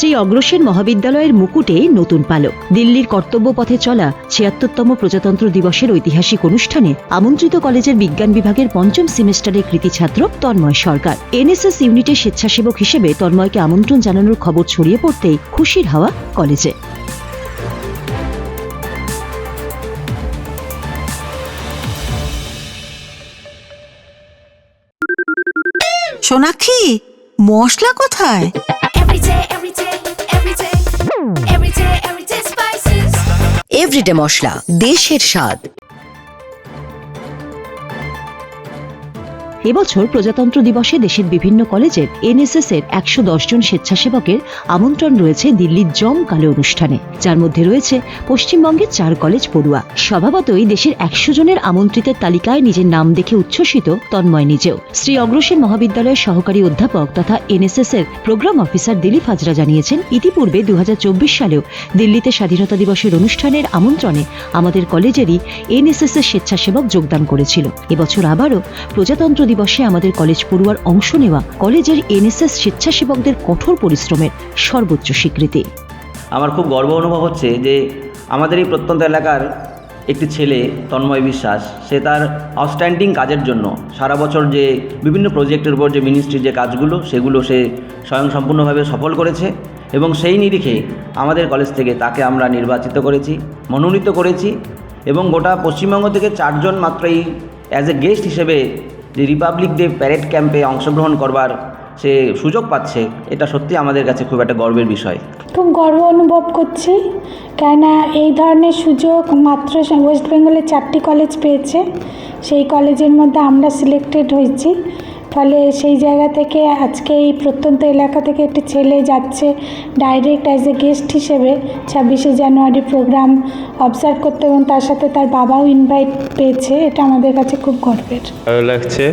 শ্রী অগ্রসেন মহাবিদ্যালয়ের মুকুটে নতুন পালক। দিল্লির কর্তব্য পথে চলা ছিয়াত্তরতম প্রজাতন্ত্র দিবসের ঐতিহাসিক অনুষ্ঠানে আমন্ত্রিত কলেজের বিজ্ঞান বিভাগের পঞ্চম সেমেস্টারের কৃতি ছাত্র তন্ময় সরকার। এনএসএস ইউনিটের স্বেচ্ছাসেবক হিসেবে তন্ময়কে আমন্ত্রণ জানানোর খবর ছড়িয়ে পড়তেই খুশির হাওয়া কলেজে। সোনাক্ষী মশলা কোথায়? এভরিডে মশলা দেশের স্বাদ। এবছর প্রজাতন্ত্র দিবসে দেশের বিভিন্ন কলেজের এনএসএস এর একশো দশ জন স্বেচ্ছাসেবকের আমন্ত্রণ রয়েছে দিল্লির জমকালো অনুষ্ঠানে। যার মধ্যে রয়েছে পশ্চিমবঙ্গের চার কলেজ পড়ুয়া। স্বভাবতই দেশের একশো জনের আমন্ত্রিতের তালিকায় নিজের নাম দেখে উচ্ছ্বসিত তন্ময় নিজেও। শ্রী অগ্রসেন মহাবিদ্যালয়ের সহকারী অধ্যাপক তথা এনএসএস এর প্রোগ্রাম অফিসার দিলীপ হাজরা জানিয়েছেন, ইতিপূর্বে দু হাজার চব্বিশ সালেও দিল্লিতে স্বাধীনতা দিবসের অনুষ্ঠানের আমন্ত্রণে আমাদের কলেজেরই এনএসএস এর স্বেচ্ছাসেবক যোগদান করেছিল। এবছর আবারও প্রজাতন্ত্র দিবসে আমাদের কলেজ পড়ুয়ার অংশ নেওয়া কলেজের এনএসএস স্বেচ্ছাসেবকদের কঠোর পরিশ্রমের সর্বোচ্চ স্বীকৃতি। আমার খুব গর্ব অনুভব হচ্ছে যে আমাদের এই প্রত্যন্ত এলাকার একটি ছেলে, তন্ময় বিশ্বাস, সে তার আউটস্ট্যান্ডিং কাজের জন্য সারা বছর যে বিভিন্ন প্রজেক্টের উপর যে মিনিস্ট্রির যে কাজগুলো, সেগুলো সে স্বয়ংসম্পূর্ণভাবে সফল করেছে এবং সেই নিরিখে আমাদের কলেজ থেকে তাকে আমরা নির্বাচিত করেছি, মনোনীত করেছি এবং গোটা পশ্চিমবঙ্গ থেকে চারজন মাত্র এই অ্যাজ এ গেস্ট হিসেবে যে রিপাবলিক ডে প্যারেড ক্যাম্পে অংশগ্রহণ করবার সে সুযোগ পাচ্ছে, এটা সত্যি আমাদের কাছে খুব একটা গর্বের বিষয়। খুব গর্ব অনুভব করছি, কেননা এই ধরনের সুযোগ মাত্র ওয়েস্ট বেঙ্গলের চারটি কলেজ পেয়েছে। সেই কলেজের মধ্যে আমরা সিলেক্টেড হয়েছি। ফলে সেই জায়গা থেকে আজকে এই প্রত্যন্ত এলাকা থেকে একটি ছেলে যাচ্ছে ডাইরেক্ট অ্যাজ এ গেস্ট হিসেবে ছাব্বিশে জানুয়ারি প্রোগ্রাম অবজার্ভ করতে এবং তার সাথে তার বাবাও ইনভাইট পেয়েছে। এটা আমাদের কাছে খুব গর্বের। ভালো লাগছে।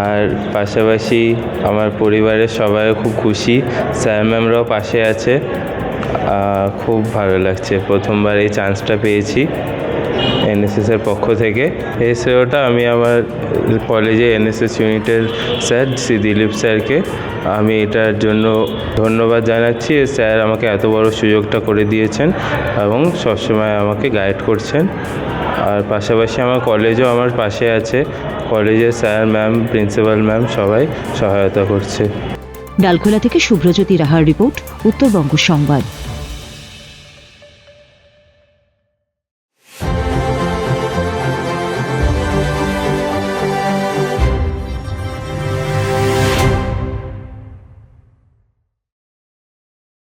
আর পাশাপাশি আমার পরিবারের সবাই খুব খুশি। স্যার ম্যামরাও পাশে আছে। খুব ভালো লাগছে। প্রথমবার এই চান্সটা পেয়েছি। এনএসএসের পক্ষ থেকে। এই শ্রেয়টা আমি আমার কলেজে এনএসএস ইউনিটের স্যার শ্রী দিলীপ স্যারকে। আমি এটার জন্য ধন্যবাদ জানাচ্ছি। স্যার আমাকে এত বড় সুযোগটা করে দিয়েছেন এবং সবসময় আমাকে গাইড করছেন। আর পাশাপাশি আমার কলেজও আমার পাশে আছে। কলেজের স্যার ম্যাম প্রিন্সিপাল ম্যাম সবাই সহায়তা করছে। ডালখোলা থেকে শুভ্রজ্যোতি রাহার রিপোর্ট, উত্তরবঙ্গ সংবাদ।